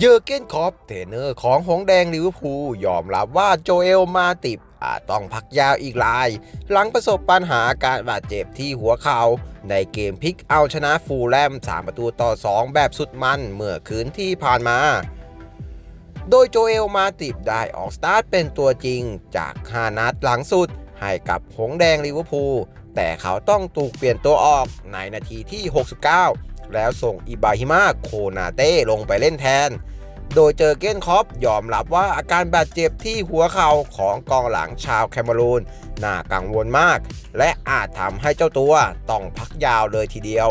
เยอร์เกนคอปเทรนเนอร์ของหงแดงลิเวอร์พูลยอมรับว่าโจเอลมาติบอาจต้องพักยาวอีกหลาย หลังประสบปัญหาการบาดเจ็บที่หัวเข่าในเกมพลิกเอาชนะฟูลแลม 3 ประตูต่อ 2 แบบสุดมันเมื่อคืนที่ผ่านมา โดยโจเอลมาติบได้ออกสตาร์ทเป็นตัวจริงจาก 5 นัดหลังสุด ให้กับหงแดงลิเวอร์พูลแต่เขาต้องถูกเปลี่ยนตัวออกในนาทีที่ 69 แล้วส่งอิบาฮิมาโคนาเต้ลงไปเล่นแทน โดยเจอเก้นคอปยอมรับว่าอาการบาดเจ็บที่หัวเข่าของกองหลังชาวแคเมรูนน่ากังวลมาก และอาจทำให้เจ้าตัวต้องพักยาวเลยทีเดียว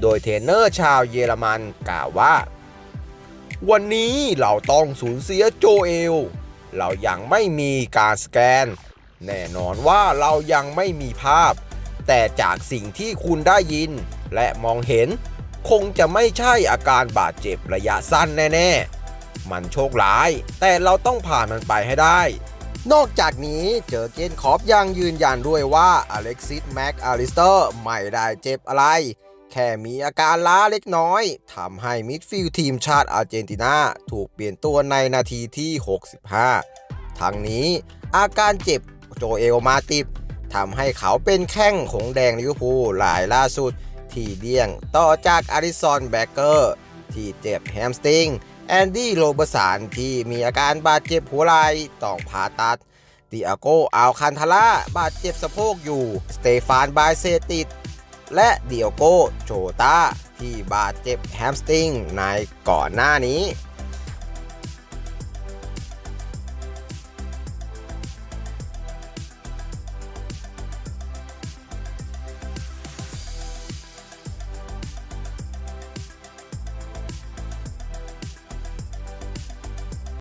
โดยเทรนเนอร์ชาวเยอรมันกล่าวว่า วันนี้เราต้องสูญเสียโจเอล เรายังไม่มีการสแกน แน่นอนว่าเรายังไม่มีภาพ แต่จากสิ่งที่คุณได้ยิน และมองเห็น คงจะไม่ใช่อาการบาดเจ็บระยะสั้นแน่ๆ มันโชคร้าย แต่เราต้องผ่านมันไปให้ได้ นอกจากนี้เจอเกนคอปยังยืนยันด้วยว่าอเล็กซิสแม็กอาริสเตอร์ไม่ได้เจ็บอะไร แค่มีอาการล้าเล็กน้อยทำให้มิดฟิลด์ทีมชาติอาร์เจนตินาถูกเปลี่ยนตัวในนาทีที่ 65 ทั้งนี้อาการเจ็บโจเอลมาติบทำให้เขาเป็นแข้งของแดงลิเวอร์พูลรายล่าสุด ที่เดี่ยงต่อจากอาริซอนแบเกอร์ที่เจ็บแฮมสตริง แอนดี้โรเบสานที่มีอาการบาดเจ็บหัวไหล่ต้องผ่าตัดดิอาโกอัลคันทาร่าบาดเจ็บสะโพกอยู่ สเตฟานบายเซติด และเดียโกโจตาที่บาดเจ็บแฮมสตริงในก่อนหน้านี้